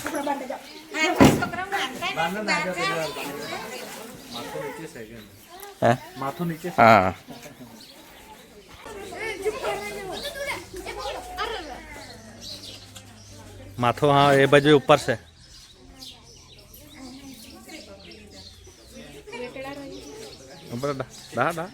છોકરા બાંધે જાઓ. માથું નીચે હે? માથું નીચે છે. હા. માથું હા એ બાજુ ઉપર છે. ઉપર ડા ડા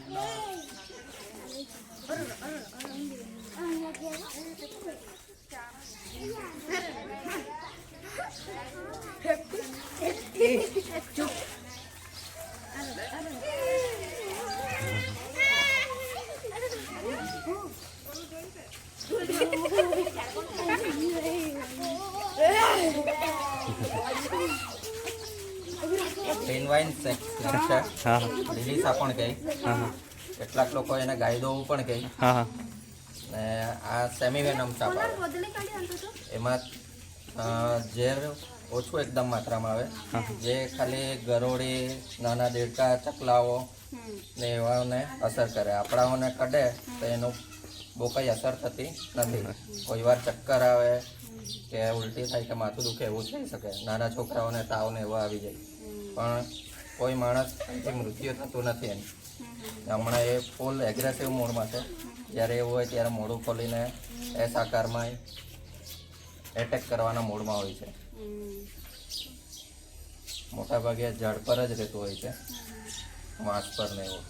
વાઇન હા લીલીસા પણ કહે. કેટલાક લોકો એને ગાયદો પણ કહે. હા હા. ને આ સેમી વેનમ સાપ એમાં ઝેર ઓછું એકદમ માત્રામાં આવે. જે ખાલી ગરોળી નાના દેડકા ચકલાઓ ને એવાને અસર કરે. આપણાઓને કડે તો એનું બહુ કંઈ અસર થતી નથી. કોઈ વાર ચક્કર આવે કે ઉલટી થાય કે માથું દુખે એવું થઈ શકે. નાના છોકરાઓને તાવ ને એવા આવી જાય. પણ કોઈ માણસ અહીંથી મૃત્યુ થતું નથી એમ. હમણાં એ ફૂલ એગ્રેસિવ મૂડમાં છે. જ્યારે એવું હોય ત્યારે મોઢું ખોલીને એસ સાકારમાં એટેક કરવાના મૂડમાં હોય છે. મોટાભાગે ઝાડ પર જ રહેતું હોય છે. વાંસ પર ને એવું.